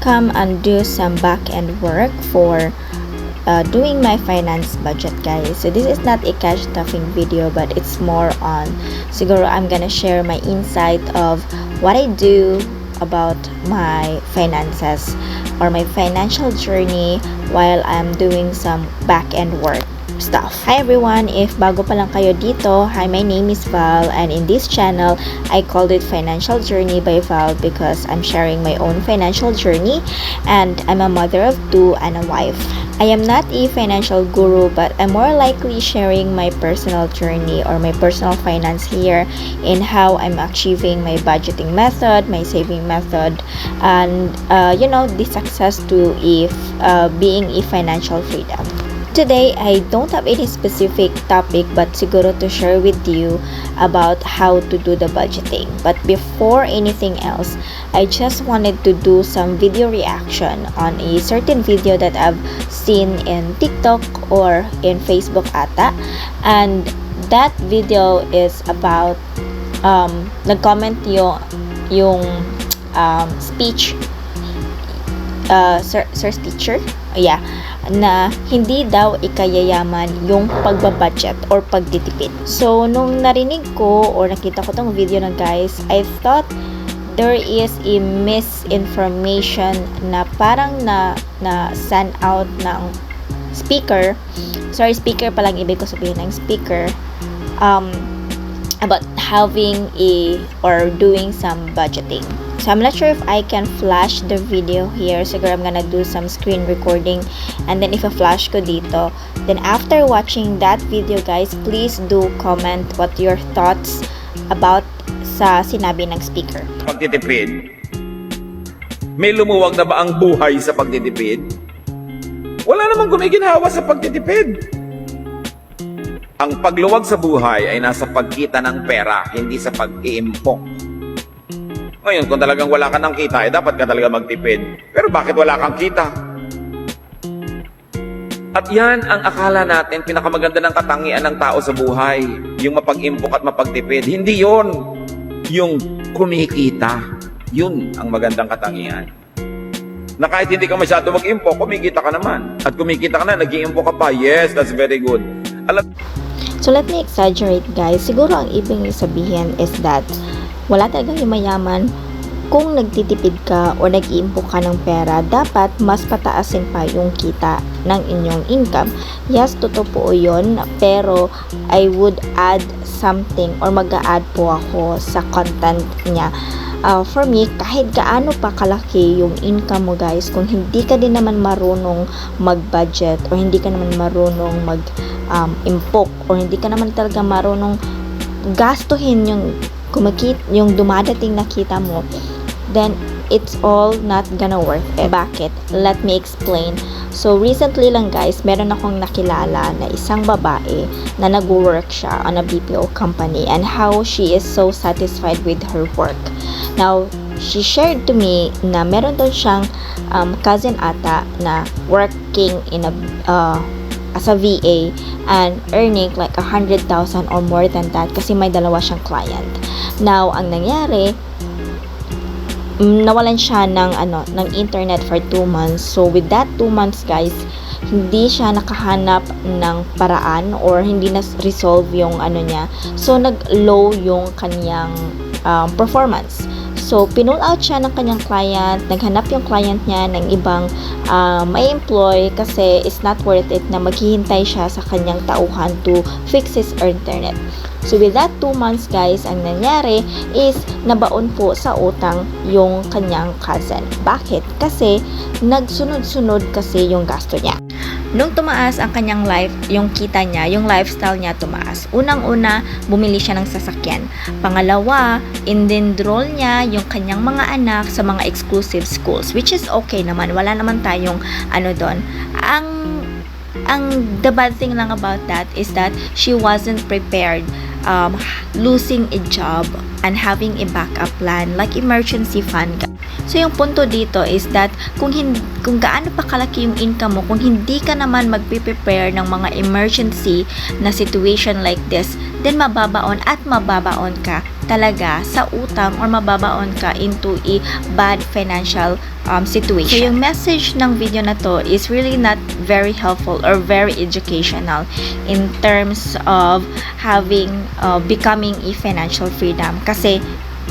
come and do some back end work for uh, doing my finance budget guys. So this is not a cash stuffing video but it's more on siguro I'm gonna share my insight of what I do about my finances or my financial journey while I'm doing some back end work stuff. Hi everyone! If bago pa lang kayo dito, hi, my name is Val and in this channel, I called it Financial Journey by Val because I'm sharing my own financial journey and I'm a mother of two and a wife. I am not a financial guru but I'm more likely sharing my personal journey or my personal finance here in how I'm achieving my budgeting method, my saving method, and uh, you know the success to if uh, being a financial freedom. Today, I don't have any specific topic but siguro to share with you about how to do the budgeting. But before anything else, I just wanted to do some video reaction on a certain video that I've seen in TikTok or in Facebook ata. And that video is about um, nag-comment yung, yung um, speech uh, sir, sir teacher yeah na hindi daw ikayayaman yung pagbabudget or pagtitipid. So, nung narinig ko or nakita ko tong video na guys, I thought there is a misinformation na parang na, na send out ng speaker. Sorry, speaker palang ibig ko sabihin ng speaker. Um, about having a or doing some budgeting. So I'm not sure if I can flash the video here. Siguro I'm gonna do some screen recording and then if a flash ko dito. Then after watching that video guys, please do comment what your thoughts about sa sinabi ng speaker. pagtitipid? May lumuwag na ba ang buhay sa pagtitipid? Wala namang gumiginhawa sa pagtitipid. Ang pagluwag sa buhay ay nasa pagkita ng pera, hindi sa pag-iimpok. Ngayon, kung talagang wala ka ng kita, eh dapat ka talaga magtipid. Pero bakit wala kang kita? At yan ang akala natin pinakamaganda ng katangian ng tao sa buhay. Yung mapag-impok at mapagtipid. Hindi yon Yung kumikita. Yun ang magandang katangian. Na kahit hindi ka masyado mag-impok, kumikita ka naman. At kumikita ka na, nag-iimpok ka pa. Yes, that's very good. Alam, So let me exaggerate guys. Siguro ang ibig sabihin is that wala talagang yung mayaman kung nagtitipid ka o nag-iimpok ka ng pera, dapat mas pataasin pa yung kita ng inyong income. Yes, totoo po yun, pero I would add something or mag-add po ako sa content niya. Uh, for me, kahit gaano pa kalaki yung income mo guys, kung hindi ka din naman marunong mag-budget or hindi ka naman marunong mag um, or hindi ka naman talaga marunong gastuhin yung kumakit yung dumadating na kita mo then it's all not gonna work. Eh bakit? Let me explain. So recently lang guys meron akong nakilala na isang babae na nag-work siya on a BPO company and how she is so satisfied with her work. Now she shared to me na meron daw siyang um, cousin ata na working in a uh, as a VA and earning like a hundred thousand or more than that kasi may dalawa siyang client. Now, ang nangyari, mm, nawalan siya ng ano ng internet for 2 months. So with that 2 months guys, hindi siya nakahanap ng paraan or hindi na resolve yung ano niya. So nag-low yung kanyang um, performance. So, pinull out siya ng kanyang client, naghanap yung client niya ng ibang uh, may employ kasi it's not worth it na maghihintay siya sa kanyang tauhan to fix his internet. So, with that 2 months guys, ang nangyari is nabaon po sa utang yung kanyang cousin. Bakit? Kasi nagsunod-sunod kasi yung gasto niya. Nung tumaas ang kanyang life, yung kita niya, yung lifestyle niya tumaas. Unang-una, bumili siya ng sasakyan. Pangalawa, in-enroll niya yung kanyang mga anak sa mga exclusive schools, which is okay naman. Wala naman tayong ano doon. Ang ang the bad thing lang about that is that she wasn't prepared um, losing a job and having a backup plan like emergency fund. So yung punto dito is that kung hindi, kung gaano pa kalaki yung income mo, kung hindi ka naman magpe-prepare ng mga emergency na situation like this, then mababaon at mababaon ka talaga sa utang or mababaon ka into a bad financial um, situation. So yung message ng video na to is really not very helpful or very educational in terms of having uh, becoming a financial freedom. Kasi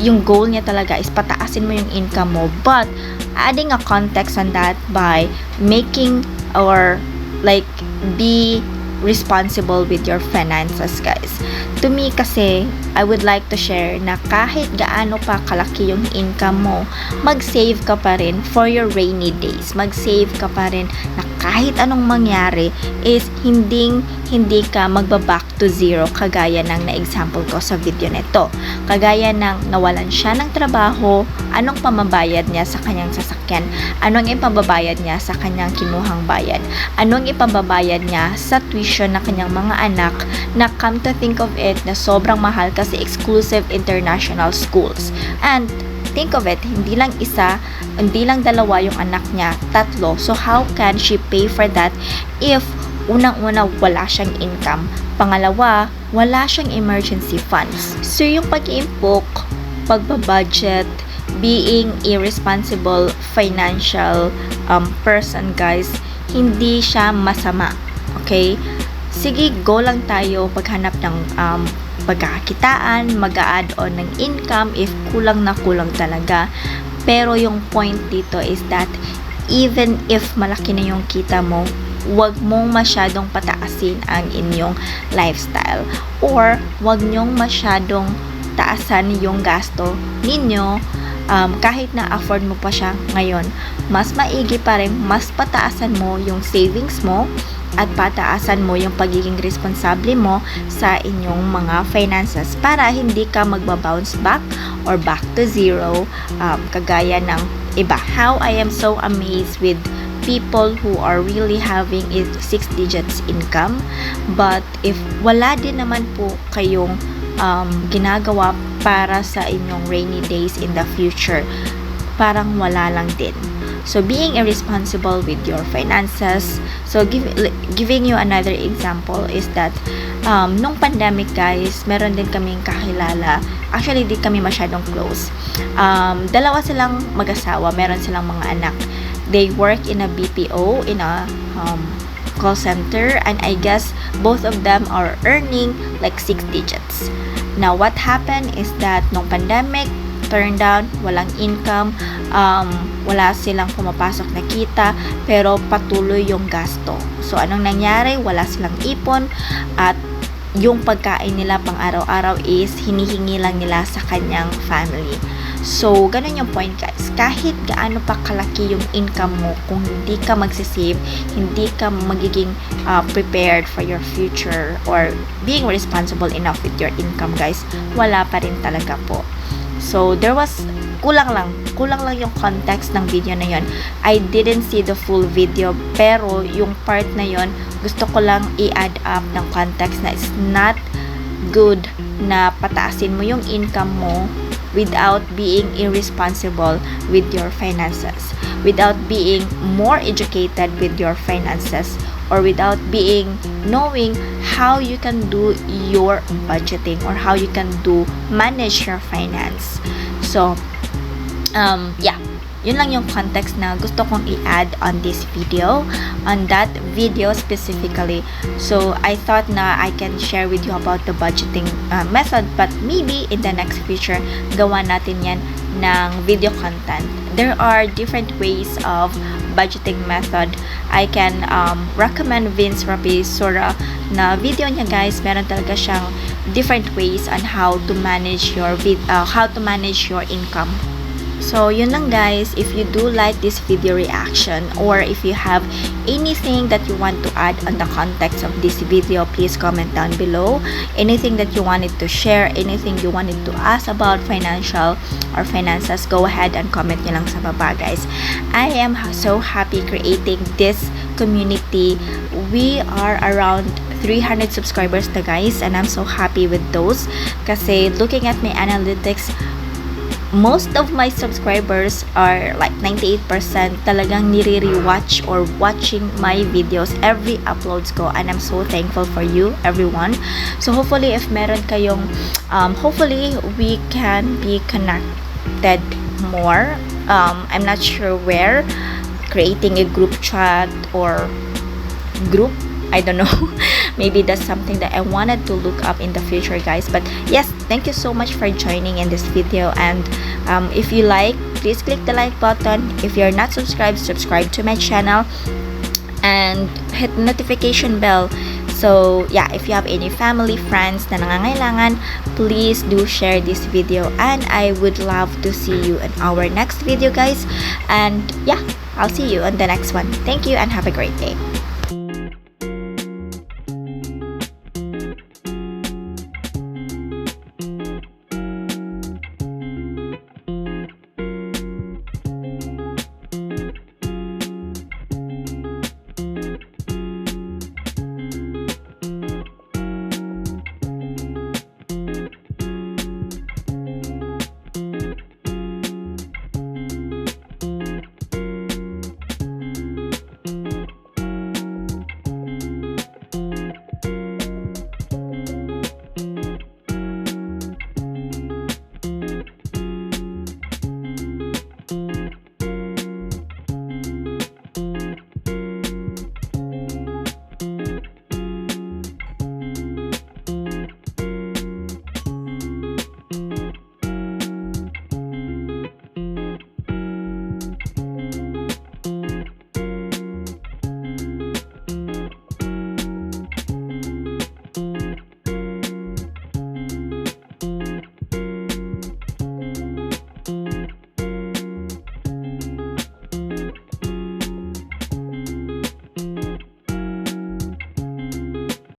yung goal niya talaga is pataasin mo yung income mo. But adding a context on that by making or like be responsible with your finances guys to me kasi I would like to share na kahit gaano pa kalaki yung income mo mag-save ka pa rin for your rainy days. Mag-save ka pa rin na kahit anong mangyari is hindi hindi ka magba-back to zero kagaya ng na-example ko sa video nito. Kagaya ng nawalan siya ng trabaho anong pamabayad niya sa kanyang sasakyan? Anong ipababayad niya sa kanyang kinuhang bayad? Anong ipababayad niya sa tuition ng kanyang mga anak? Na come to think of it na sobrang mahal kasi exclusive international schools and think of it, hindi lang isa, hindi lang dalawa yung anak niya, tatlo. So, how can she pay for that if unang-una wala siyang income? Pangalawa, wala siyang emergency funds. So, yung pag-impok, pagbabudget, being a responsible financial um, person, guys, hindi siya masama. Okay? Sige, go lang tayo. Paghanap ng um, pagkakakitaan, mag-add on ng income if kulang na kulang talaga. Pero yung point dito is that even if malaki na yung kita mo, wag mong masyadong pataasin ang inyong lifestyle. Or wag nyong masyadong taasan yung gasto ninyo. Um, kahit na afford mo pa siya ngayon mas maigi pa rin mas pataasan mo yung savings mo at pataasan mo yung pagiging responsable mo sa inyong mga finances para hindi ka magbabounce back or back to zero um, kagaya ng iba. How I am so amazed with people who are really having a six digits income but if wala din naman po kayong um, ginagawa para sa inyong rainy days in the future parang wala lang din So being irresponsible with your finances. So give, giving you another example is that um, nung pandemic guys, meron din kaming kakilala. Actually, di kami masyadong close. Um, dalawa silang mag-asawa, meron silang mga anak. They work in a BPO, in a um, call center, and I guess both of them are earning like six digits. Now, what happened is that nung pandemic, turn down, walang income, um, wala silang pumapasok na kita, pero patuloy yung gasto. So, anong nangyari? Wala silang ipon at yung pagkain nila pang araw-araw is hinihingi lang nila sa kanyang family. So, ganun yung point guys. Kahit gaano pa kalaki yung income mo, kung hindi ka magsisave, hindi ka magiging uh, prepared for your future or being responsible enough with your income guys, wala pa rin talaga po. So, there was, kulang lang, kulang lang yung context ng video na yon. I didn't see the full video, pero yung part na yon gusto ko lang i-add up ng context na it's not good na pataasin mo yung income mo without being irresponsible with your finances, without being more educated with your finances, or without being knowing how you can do your budgeting or how you can do manage your finance. So um yeah. Yun lang yung context na gusto kong i-add on this video on that video specifically. So I thought na I can share with you about the budgeting uh, method but maybe in the next future gawa natin yan ng video content. There are different ways of budgeting method. I can um, recommend Vince Rapisura na video niya guys. Meron talaga siyang different ways on how to manage your uh, how to manage your income So, yun lang guys. If you do like this video reaction or if you have anything that you want to add on the context of this video, please comment down below. Anything that you wanted to share, anything you wanted to ask about financial or finances, go ahead and comment nyo lang sa baba guys. I am so happy creating this community. We are around 300 subscribers na guys and I'm so happy with those kasi looking at my analytics most of my subscribers are like 98% talagang nire-rewatch or watching my videos. Every uploads ko and I'm so thankful for you everyone. So hopefully if meron kayong um, hopefully we can be connected more. Um, I'm not sure where. Creating a group chat or group? I don't know maybe that's something that I wanted to look up in the future guys. But yes thank you so much for joining in this video. And um, if you like please click the like button. If you're not subscribed subscribe to my channel and hit notification bell. So yeah if you have any family friends na nangangailangan please do share this video. And I would love to see you in our next video guys. And yeah I'll see you on the next one. Thank you and have a great day